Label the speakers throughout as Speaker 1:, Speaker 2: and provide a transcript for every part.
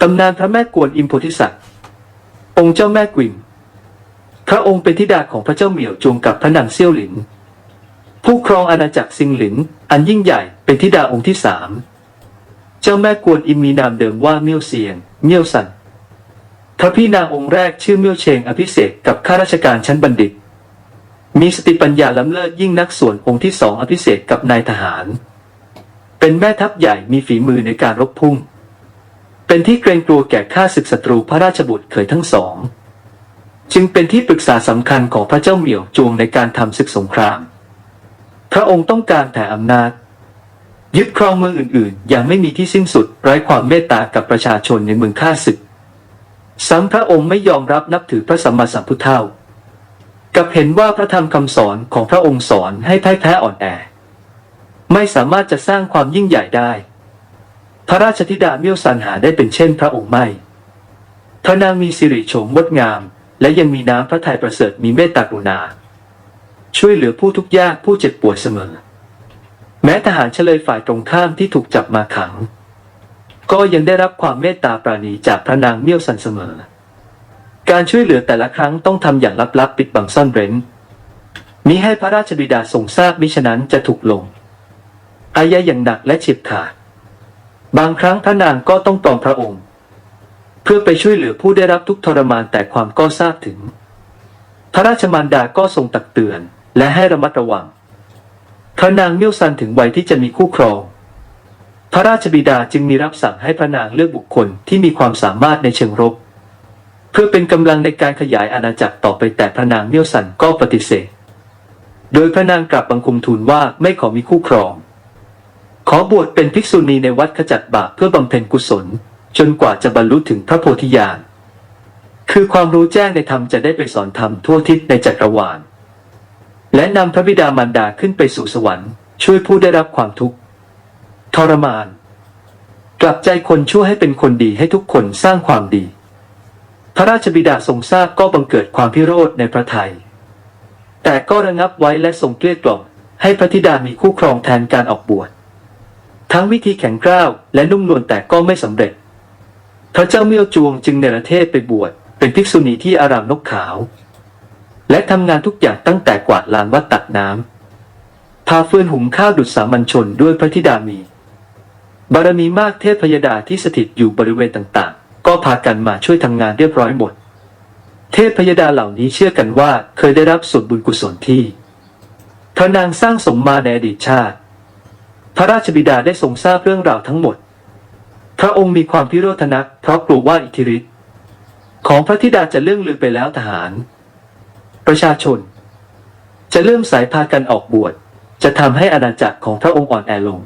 Speaker 1: ตำนานพระแม่กวนอิมโพธิสัตว์ องค์เจ้าแม่กวินพระองค์เป็นธิดาของพระเจ้าเหมียวจวงกับพระนางเซี่ยวหลิน ผู้ครองอาณาจักรซิงหลิน อันยิ่งใหญ่เป็นธิดาองค์ที่สามเจ้าแม่กวนอิมมีนามเดิมว่าเมี่ยวเซียง เมี่ยวสันพระพี่นางองค์แรกชื่อเมี่ยวเชงอภิเษกกับข้าราชการชั้นบัณฑิต มีสติปัญญาล้ำเลิศยิ่งนักส่วนองค์ที่สองอภิเษกกับนายทหาร เป็นแม่ทัพใหญ่มีฝีมือในการรบพุ่ง เป็นที่เกรงกลัวแก่ข้าศึกศัตรูพระราชบุตรเคยทั้งสอง จึงเป็นที่ปรึกษาสำคัญของพระเจ้าเหมี่ยวจวงในการทำศึกสงคราม พระองค์ต้องการแต่อำนาจ ยึดครองเมืองอื่นๆ อย่างไม่มีที่สิ้นสุดไร้ความเมตตากับประชาชนในเมืองข้าศึกซ้ำพระองค์ไม่ยอมรับนับถือพระสัมมาสัมพุทธเจ้ากับเห็นว่าพระธรรมคำสอนของพระองค์สอนให้แพ่ายแพ้อ่อนแอ ไม่สามารถจะสร้างความยิ่งใหญ่ได้ พระราชธิดาเมี่ยวซันหาได้เป็นเช่นพระองค์ไม่พระนางมีสิริโฉมงดงาม และยังมีน้ำพระทัยประเสริฐมีเมตตากรุณา ช่วยเหลือผู้ทุกข์ยากผู้เจ็บป่วยเสมอ แม้ทหารเฉลยฝ่ายตรงข้ามที่ถูกจับมาขัง ก็ยังได้รับความเมตตาปราณีจากพระนางเมี่ยวซันเสมอ การช่วยเหลือแต่ละครั้งต้องทำอย่างลับๆปิดบังซ่อนเร้นมิให้พระราชบิดาทรงทราบมิฉะนั้นจะถูกลง อายะอย่างหนักและเฉียบขาด บางครั้งพระนางก็ต้องปลอมพระองค์ เพื่อไปช่วยเหลือผู้ได้รับทุกข์ทรมานแต่ความก็ทราบถึง พระราชมารดาก็ทรงตักเตือนและให้ระมัดระวัง พระนางเมี่ยวซันถึงวัยที่จะมีคู่ครอง พระราชบิดาจึงมีรับสั่งให้พระนางเลือกบุคคลที่มีความสามารถในเชิงรบ เพื่อเป็นกำลังในการขยายอาณาจักรต่อไปแต่พระนางเมี่ยวซันก็ปฏิเสธ โดยพระนางกลับบังคมทูลว่าไม่ขอมีคู่ครอง บวชเป็นภิกษุณีในวัดขจัดบาปเพื่อบำเพ็ญกุศล จนกว่าจะบรรลุถึงพระโพธิญาณ คือความรู้แจ้งในธรรมจะได้ไปสอนธรรมทั่วทิศในจักรวาล และนำพระบิดามารดาขึ้นไปสู่สวรรค์ ช่วยผู้ได้รับความทุกข์ทรมาน กลับใจคนชั่วให้เป็นคนดีให้ทุกคนสร้างความดี พระราชบิดาทรงทราบก็บังเกิดความพิโรธในพระทัยแต่ก็ระงับไว้และทรงเกลี้ยกล่อมให้พระธิดามีคู่ครองแทนการออกบวช ทั้งวิธีแข็งกร้าวและนุ่มนวลแต่ก็ไม่สำเร็จ พระเจ้าเมี่ยวจวงจึงเนรเทศไปบวชเป็นภิกษุณีที่อารามนกขาว และทำงานทุกอย่างตั้งแต่กวาดลานวัดตักน้ำพาเฟื่อนหุงข้าวดุจสามัญชนด้วยพระธิดามี บารมีมากเทพพยดาที่สถิตอยู่บริเวณต่างๆ ก็พากันมาช่วยทำงานเรียบร้อยหมด เทพพยดาเหล่านี้เชื่อกันว่าเคยได้รับส่วนบุญกุศลที่พระนางสร้างสมมาในอดีตชาติ พระราชบิดาได้ทรงทราบเรื่องราวทั้งหมด พระองค์มีความพิโรธนักเพราะกลัวว่าอิทธิฤทธิ์ของพระธิดาจะเลื่องลือไปแล้วทหาร ประชาชน จะเริ่มสายพากันออกบวช จะทำให้อาณาจักรของพระองค์อ่อนแอลง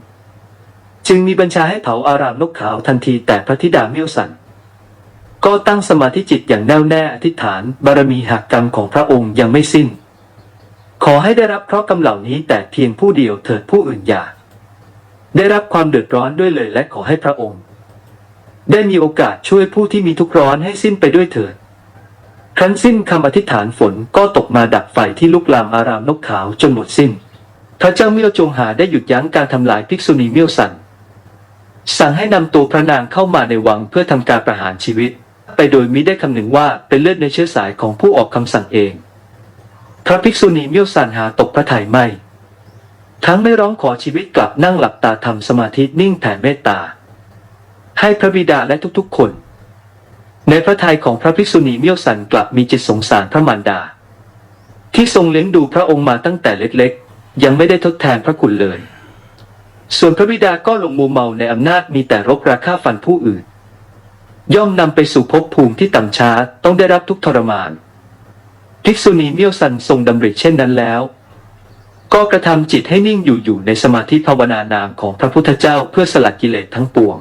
Speaker 1: จึงมีบัญชาให้เผาอารามนกขาวทันทีแต่พระธิดาเมี่ยวสันก็ตั้งสมาธิจิตอย่างแน่วแน่อธิษฐานบารมีหักกรรมของพระองค์ยังไม่สิ้น ขอให้ได้รับเคราะห์กรรมเหล่านี้แต่เพียงผู้เดียวเถิดผู้อื่นอย่า ได้รับความเดือดร้อนด้วยเลยและขอให้พระองค์ ได้มีโอกาสช่วยผู้ที่มีทุกข์ร้อนให้สิ้นไปด้วยเถิดครั้นสิ้นคำอธิษฐานฝนก็ตกมาดับไฟที่ลุกลามอารามนกขาวจนหมดสิ้น พระเจ้าเมี่ยวจงหาได้หยุดยั้งการทำลายภิกษุณีเมี่ยวสัน สั่งให้นำตัวพระนางเข้ามาในวังเพื่อทำการประหารชีวิต ไปโดยมิได้คำนึงว่าเป็นเลือดในเชื้อสายของผู้ออกคำสั่งเอง พระภิกษุณีเมี่ยวสันหาตกพระทัยไม่ ทั้งไม่ร้องขอชีวิตกลับนั่งหลับตาทำสมาธินิ่งแผ่เมตตา ให้พระบิดาและทุกๆคน ในพระทัยของพระภิกษุณีเมี่ยวสันกลับมีจิตสงสารพระมารดา ที่ทรงเลี้ยงดูพระองค์มาตั้งแต่เล็กๆ ยังไม่ได้ทดแทนพระคุณเลย ส่วนพระบิดาก็ลงมัวเมาในอำนาจมีแต่รบราฆ่าฟันผู้อื่น ย่อมนำไปสู่ภพภูมิที่ต่ำช้าต้องได้รับทุกทรมานภิกษุณีเมี่ยวสันทรงดำริเช่นนั้นแล้ว ก็กระทำจิตให้นิ่งอยู่อยู่ในสมาธิภาวนานามของพระพุทธเจ้าเพื่อสลัดกิเลสทั้งปวง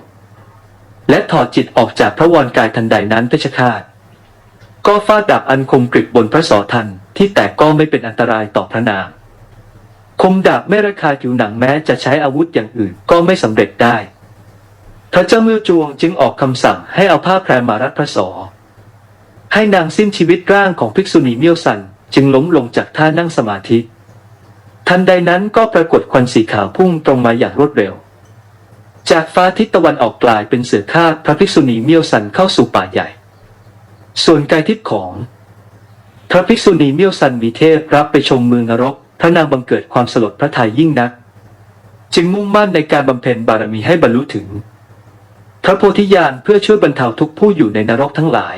Speaker 1: และถอดจิตออกจากพระวรกายทันใดนั้นเพชฌฆาตก็ฟาดดาบอันคมกริบบนพระสอทันที่แตกก็ไม่เป็นอันตรายต่อพระนางคมดาบไม่ระคายผิวหนังแม้จะใช้อาวุธอย่างอื่นก็ไม่สำเร็จได้ พระเจ้ามือจวงจึงออกคำสั่งให้เอาผ้าแพรมารัดพระสอให้นางสิ้นชีวิตร่างของภิกษุณีเมี่ยวสันจึงล้มลงจากท่านั่งสมาธิ ทันใดนั้นก็ปรากฏควันสีขาวพุ่งตรงมาอย่างรวดเร็ว จากฟ้าทิศตะวันออกกลายเป็นเสือคาบพระภิกษุณีเมียวสันเข้าสู่ป่าใหญ่ ส่วนกายทิศของ พระภิกษุณีเมียวสันมีเทพรับไปชมเมืองนรก พระนางบังเกิดความสลดพระทัยยิ่งนัก จึงมุ่งมั่นในการบำเพ็ญบารมีให้บรรลุถึง พระโพธิญาณเพื่อช่วยบรรเทาทุกผู้อยู่ในนรกทั้งหลาย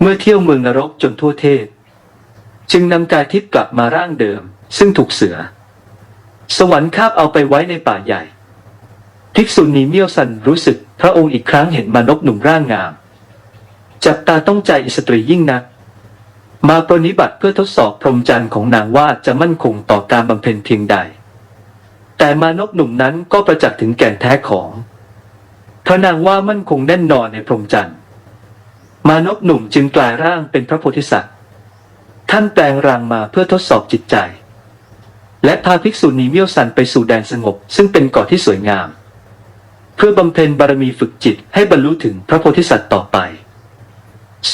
Speaker 1: เมื่อเที่ยวเมืองนรกจนทั่วเทศ จึงนำกายทิพย์กลับมาร่างเดิม ซึ่งถูกเสือ สวรรค์คาบเอาไปไว้ในป่าใหญ่ ภิกษุณีเมียวสันรู้สึกพระองค์อีกครั้งเห็นมานพหนุ่มร่างงาม จับตาต้องใจอิสตรียิ่งนัก มาปรนิบัติเพื่อทดสอบพรหมจรรย์ของนางว่าจะมั่นคงต่อการบำเพ็ญเพียงใด แต่มานพหนุ่มนั้นก็ประจักษ์ถึงแก่นแท้ของพระนางว่ามั่นคงแน่นนอนในพรหมจรรย์มานพหนุ่มจึงกลายร่างเป็นพระโพธิสัตว์ ท่านแปลงร่างมาเพื่อทดสอบจิตใจ และพาภิกษุณีเมียวสันไปสู่แดนสงบ ซึ่งเป็นเกาะที่สวยงาม เพื่อบำเพ็ญบารมีฝึกจิตให้บรรลุถึงพระโพธิสัตว์ต่อไป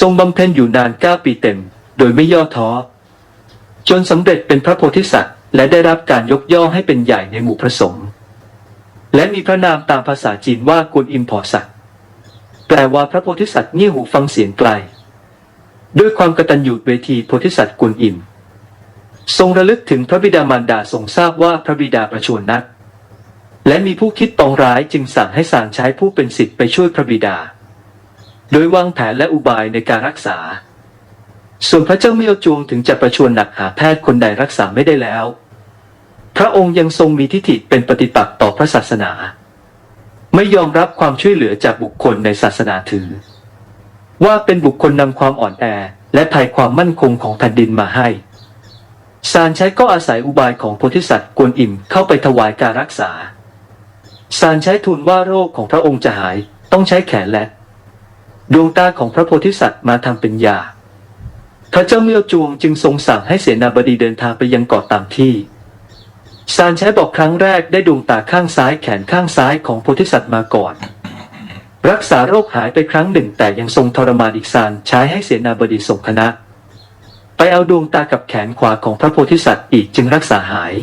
Speaker 1: ทรงบำเพ็ญอยู่นานเก้าปีเต็ม โดยไม่ย่อท้อ จนสำเร็จเป็นพระโพธิสัตว์ และได้รับการยกย่องให้เป็นใหญ่ในหมู่พระสงฆ์และมีพระนามตามภาษาจีนว่ากวนอิมพอสัตว์แปลว่าพระโพธิสัตว์เงี่ยหูฟังเสียงไกล ด้วยความกตัญญูเวทีโพธิสัตว์กวนอิม ทรงระลึกถึงพระบิดามารดาทรงทราบว่าพระบิดาประชวรนัก และมีผู้คิดปองร้ายจึงสั่งให้สารใช้ผู้เป็นสิทธิ์ไปช่วยพระบิดา โดยวางแผนและอุบายในการรักษา ส่วนพระเจ้าเมียวจวงถึงจะประชวรหนักหาแพทย์คนใดรักษาไม่ได้แล้ว พระองค์ยังทรงมีทิฏฐิเป็นปฏิปักษ์ต่อพระศาสนา ไม่ยอมรับความช่วยเหลือจากบุคคลในศาสนาถือ ว่าเป็นบุคคลนำความอ่อนแอและภัยความมั่นคงของแผ่นดินมาให้ สารใช้ก็อาศัยอุบายของโพธิสัตว์กวนอิมเข้าไปถวายการรักษาสารใช้ทูลว่าโรคของพระองค์จะหายต้องใช้แขนและ ดวงตาของพระโพธิสัตว์มาทำเป็นยา พระเจ้าเมียวจวงจึงทรงสั่งให้เสนาบดีเดินทางไปยังเกาะตามที่สารใช้บอกครั้งแรกได้ดวงตาข้างซ้ายแขนข้างซ้ายของโพธิสัตว์มาก่อน รักษาโรคหายไปครั้งหนึ่งแต่ยังทรงทรมานอีกสารใช้ให้เสนาบดีส่งคณะ ไปเอาดวงตากับแขนขวาของพระโพธิสัตว์อีกจึงรักษาหาย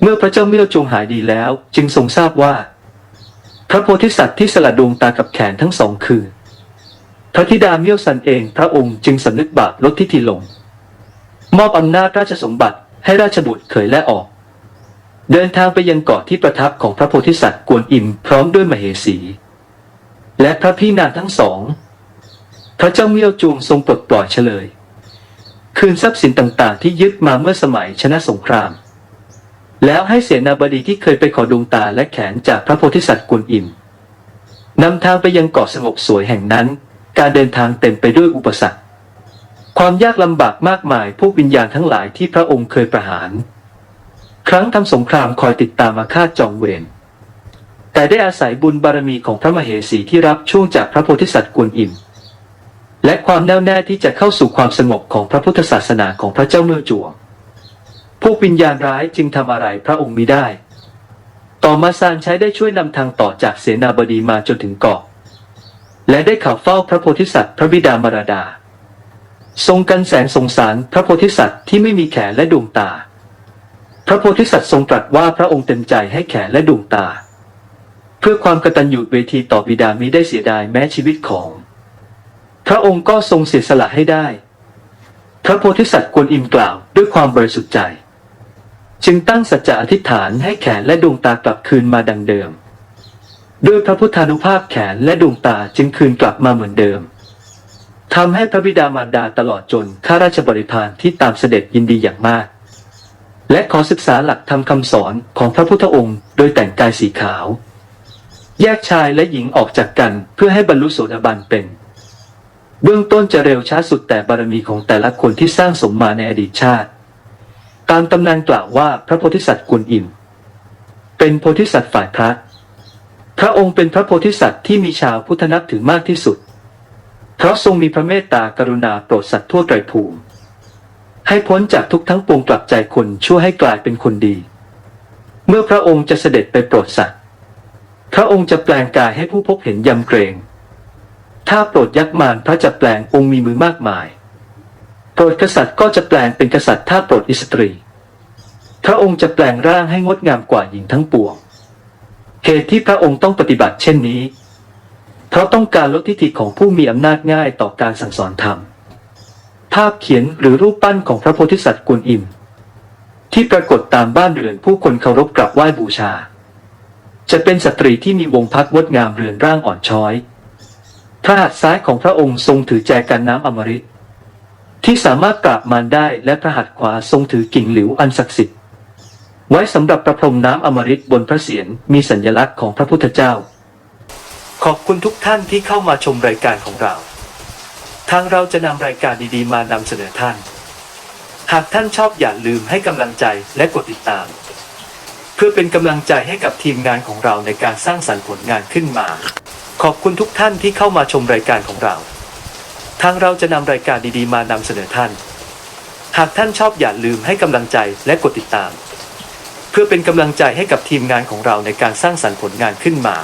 Speaker 1: เมื่อพระเจ้าเมียวจงหายดีแล้วจึงทรงทราบว่า พระโพธิสัตว์ที่สละดวงตากับแขนทั้งสองคือ พระธิดาเมียวสันเองพระองค์จึงสำนึกบาปลดทิฐิลง มอบอำนาจราชสมบัติให้ราชบุตรเขยและออก เดินทางไปยังเกาะที่ประทับของพระโพธิสัตว์กวนอิมพร้อมด้วยมเหสี และพระพี่นางทั้งสอง พระเจ้าเมียวจวงทรงปลดปล่อยเฉลย คืนทรัพย์สินต่างๆ ที่ยึดมาเมื่อสมัยชนะสงคราม แล้วให้เสนาบดีที่เคยไปขอดวงตาและแขนจากพระโพธิสัตว์กวนอิมนำทางไปยังเกาะสงบสวยแห่งนั้น การเดินทางเต็มไปด้วยอุปสรรค ความยากลำบากมากมายพวกวิญญาณทั้งหลายที่พระองค์เคยประหาร ครั้งทำสงครามคอยติดตามมาฆ่าจองเวรแต่ได้อาศัยบุญบารมีของพระมเหสีที่รับช่วงจากพระโพธิสัตว์กวนอิม และความแน่วแน่ที่จะเข้าสู่ความสงบของพระพุทธศาสนาของพระเจ้าเมืองจวงพวกวิญญาณร้ายจึงทำอะไรพระองค์มิได้ ต่อมาซานใช้ได้ช่วยนำทางต่อจากเสนาบดีมาจนถึงเกาะ และได้ข่าวเฝ้าพระโพธิสัตว์พระบิดามารดา ทรงกันแสงสงสารพระโพธิสัตว์ที่ไม่มีแขนและดวงตา พระโพธิสัตว์ทรงตรัสว่าพระองค์เต็มใจให้แขนและดวงตา เพื่อความกตัญญูเวทีต่อบิดามิได้เสียดายแม้ชีวิตของ พระองค์ก็ทรงเสียสละให้ได้ พระโพธิสัตว์กวนอิมกล่าวด้วยความบริสุทธิ์ใจ จึงตั้งสัจจะอธิษฐานให้แขนและดวงตากลับคืนมาดังเดิม ด้วยพระพุทธานุภาพแขนและดวงตาจึงคืนกลับมาเหมือนเดิมทำให้พระบิดามารดาตลอดจนข้าราชบริพารที่ตามเสด็จยินดีอย่างมาก และขอศึกษาหลักธรรมคำสอนของพระพุทธองค์ โดยแต่งกายสีขาว แยกชายและหญิงออกจากกันเพื่อให้บรรลุโสดาบันเป็น เบื้องต้นจะเร็วช้าสุดแต่บารมีของแต่ละคนที่สร้างสมมาในอดีตชาติ ตามตำนานกล่าวว่าพระโพธิสัตว์กวนอิมเป็นโพธิสัตว์ฝ่ายพระ พระองค์เป็นพระโพธิสัตว์ที่มีชาวพุทธนับถือมากที่สุด เพราะทรงมีพระเมตตากรุณาโปรดสัตว์ทั่วไตรภูมิ ให้พ้นจากทุกทั้งปวงกลับใจคนชั่วให้กลายเป็นคนดี เมื่อพระองค์จะเสด็จไปโปรดสัตว์ พระองค์จะแปลงกายให้ผู้พบเห็นยำเกรง ถ้าโปรดยักษ์มารพระจะแปลงองค์มีมือมากมาย โปรดกษัตริย์ก็จะแปลงเป็นกษัตริย์ถ้าโปรดอิสตรี พระองค์จะแปลงร่างให้งดงามกว่าหญิงทั้งปวง เหตุที่พระองค์ต้องปฏิบัติเช่นนี้ เพราะต้องการลดทิฐิของผู้มีอำนาจง่ายต่อการสั่งสอนธรรม ภาพเขียนหรือรูปปั้นของพระโพธิสัตว์กวนอิม ที่ปรากฏตามบ้านเรือนผู้คนเคารพกราบไหว้บูชา จะเป็นสตรีที่มีวงพักงดงามเรือนร่างอ่อนช้อย พระหัตถ์ซ้ายของพระองค์ทรงถือแจกันน้ำอมฤตที่สามารถปราบมารได้และพระหัตถ์ขวาทรงถือกิ่งหลิวอันศักดิ์สิทธิ์ไว้สำหรับประพรมน้ำอมฤตบนพระเศียรมีสัญลักษณ์ของพระพุทธเจ้า ขอบคุณทุกท่านที่เข้ามาชมรายการของเรา ทางเราจะนำรายการดีๆ มานำเสนอท่าน หากท่านชอบอย่าลืมให้กำลังใจและกดติดตาม เพื่อเป็นกำลังใจให้กับทีมงานของเราในการสร้างสรรค์ผลงานขึ้นมา ขอบคุณทุกท่านที่เข้ามาชมรายการของเรา ทางเราจะนำรายการดีๆ มานำเสนอท่าน หากท่านชอบอย่าลืมให้กำลังใจและกดติดตาม เพื่อเป็นกำลังใจให้กับทีมงานของเราในการสร้างสรรค์ผลงานขึ้นมา